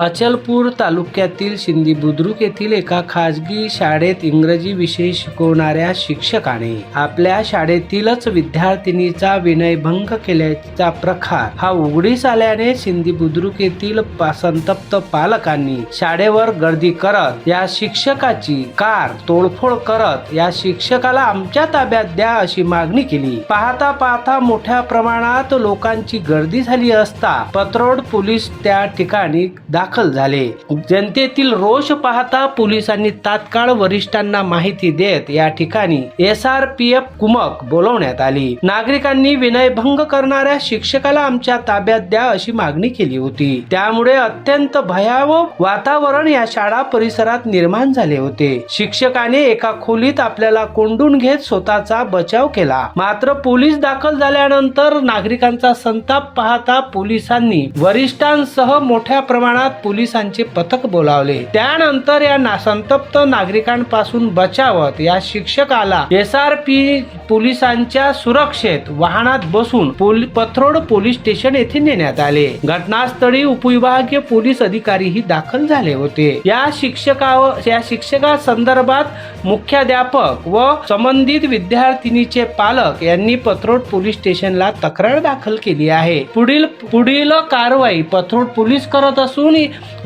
अचलपूर तालुक्यातील शिंदी बुद्रुक येथील एका खाजगी शाळेत इंग्रजी विषय शिकवणाऱ्या शिक्षकाने आपल्या शाळेतीलच विद्यार्थिनीचा विनयभंग केल्याचा प्रकार हा उघडीस आल्याने सिंधी बुद्रुक येथील संतप्त पालकांनी शाळेवर गर्दी करत या शिक्षकाची कार तोडफोड करत या शिक्षकाला आमच्या ताब्यात द्या अशी मागणी केली. पाहता पाहता मोठ्या प्रमाणात लोकांची गर्दी झाली असता पत्रोड पोलीस त्या ठिकाणी दाखल दाखल झाले. जनतेतील रोष पाहता पोलिसांनी तात्काळ वरिष्ठांना माहिती देत या ठिकाणी एस आर पी एफ कुमक बोलवण्यात आली. नागरिकांनी विनयभंग करणाऱ्या शिक्षकाला आमच्या ताब्यात द्या अशी मागणी केली होती. त्यामुळे अत्यंत भयावह वातावरण या शाळा परिसरात निर्माण झाले होते. शिक्षकाने एका खोलीत आपल्याला कोंडून घेत स्वतःचा बचाव केला. मात्र पोलीस दाखल झाल्यानंतर नागरिकांचा संताप पाहता पोलिसांनी वरिष्ठांसह मोठ्या प्रमाणात पोलिसांचे पथक बोलावले. त्यानंतर या ना- संतप्त नागरिकांपासून बचावत या शिक्षकाला एस आर पी पोलिसांच्या सुरक्षेत वाहनात बसून पोल- पथरोड पोलीस स्टेशन येथे नेण्यात आले. घटनास्थळी उपविभागीय पोलीस अधिकारीही दाखल झाले होते. या शिक्षकावर या शिक्षका संदर्भात मुख्याध्यापक व संबंधित विद्यार्थिनीचे पालक यांनी पथरोड पोलीस स्टेशनला तक्रार दाखल केली आहे. पुढील पुढील कारवाई पथरोड पोलीस करत असून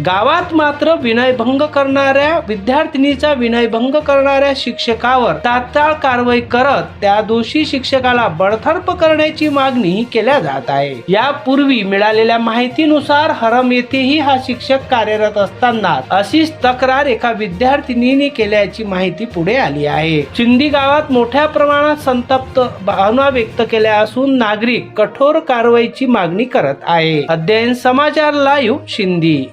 गावात मात्र विनयभंग करणाऱ्या विद्यार्थिनीचा विनयभंग करणाऱ्या शिक्षकावर तात्काळ कारवाई करत त्या दोषी शिक्षकाला बडतर्फ करण्याची मागणी केल्या जात आहे. यापूर्वी मिळालेल्या माहितीनुसार हरम येथेही हा शिक्षक कार्यरत असताना अशीच तक्रार एका विद्यार्थिनीने केल्याची माहिती पुढे आली आहे. चिंदी गावात मोठ्या प्रमाणात संतप्त भावना व्यक्त केल्या असून नागरिक कठोर कारवाईची मागणी करत आहे. अध्ययन समाचार लाईव्ह शिंदी.